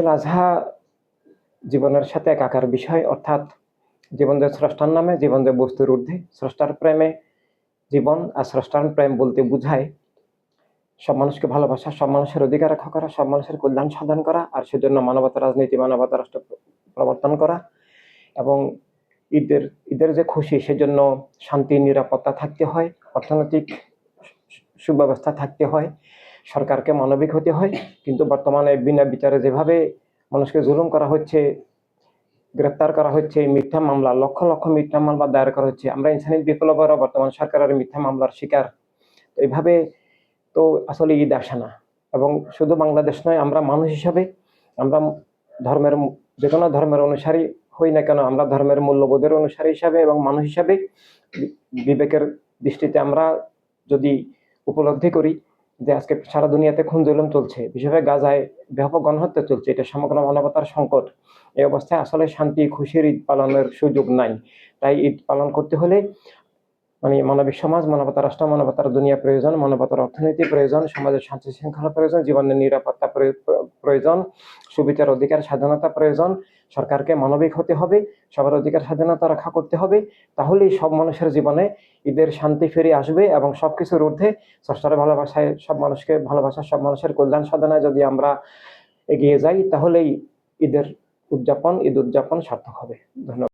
ঈদুল আজহা জীবনের সাথে একাকার বিষয়, অর্থাৎ জীবন যে স্রষ্টার নামে, জীবন যে বস্তুর ঊর্ধ্বে। স্রষ্টার প্রেমে জীবন আর স্রষ্টার প্রেম বলতে বোঝায় সব মানুষকে ভালোবাসা, সব মানুষের অধিকার রক্ষা করা, সব মানুষের কল্যাণ সাধন করা, আর সেজন্য মানবতা, রাজনীতি, মানবতা, রাষ্ট্র প্রবর্তন করা এবং ঈদের ঈদের যে খুশি, সেজন্য শান্তি, নিরাপত্তা থাকতে হয়, অর্থনৈতিক সুব্যবস্থা থাকতে হয়। সরকারকে মানবিক হতে হয়। কিন্তু বর্তমানে বিনা বিচারে যেভাবে মানুষকে জুলুম করা হচ্ছে, গ্রেপ্তার করা হচ্ছে, মিথ্যা মামলা, লক্ষ লক্ষ মিথ্যা মামলা দায়ের করা হচ্ছে, আমরা ইনসানি বিপ্লবেরও বর্তমান সরকারের মিথ্যা মামলার শিকার। এইভাবে তো আসলে ঈদ আসে না। এবং শুধু বাংলাদেশ নয়, আমরা মানুষ হিসাবে আমরা ধর্মের যে কোনো ধর্মের অনুসারী হই না কেন, আমরা ধর্মের মূল্যবোধের অনুসারী হিসাবে এবং মানুষ হিসাবে বিবেকের দৃষ্টিতে আমরা যদি উপলব্ধি করি যে আজকে সারা দুনিয়াতে খুন জুলুম চলছে, বিশেষভাবে গাজায় ব্যাপক গণহত্যা চলছে, এটা সমগ্র মানবতার সংকট। এই অবস্থায় আসলে শান্তি, খুশির ঈদ পালনের সুযোগ নাই। তাই ঈদ পালন করতে হলে মানে মানবিক সমাজ মানবতা রাষ্ট্র, মানবতার দুনিয়া প্রয়োজন, মানবতার অর্থনীতি প্রয়োজন, সমাজের শান্তি শৃঙ্খলা প্রয়োজন, জীবনের নিরাপত্তা প্রয়োজন, সুবিচার অধিকার, স্বাধীনতা প্রয়োজন, সরকারকে মানবিক হতে হবে, সবার অধিকার, স্বাধীনতা রক্ষা করতে হবে, তাহলেই সব মানুষের জীবনে ঈদের শান্তি ফিরে আসবে এবং সব কিছুর ঊর্ধ্বে স্রষ্টার ভালোবাসায় সব মানুষকে ভালোবাসা সব মানুষের কল্যাণ সাধনায় যদি আমরা এগিয়ে যাই, তাহলেই ঈদের উদযাপন, ঈদ উদযাপন সার্থক হবে। ধন্যবাদ।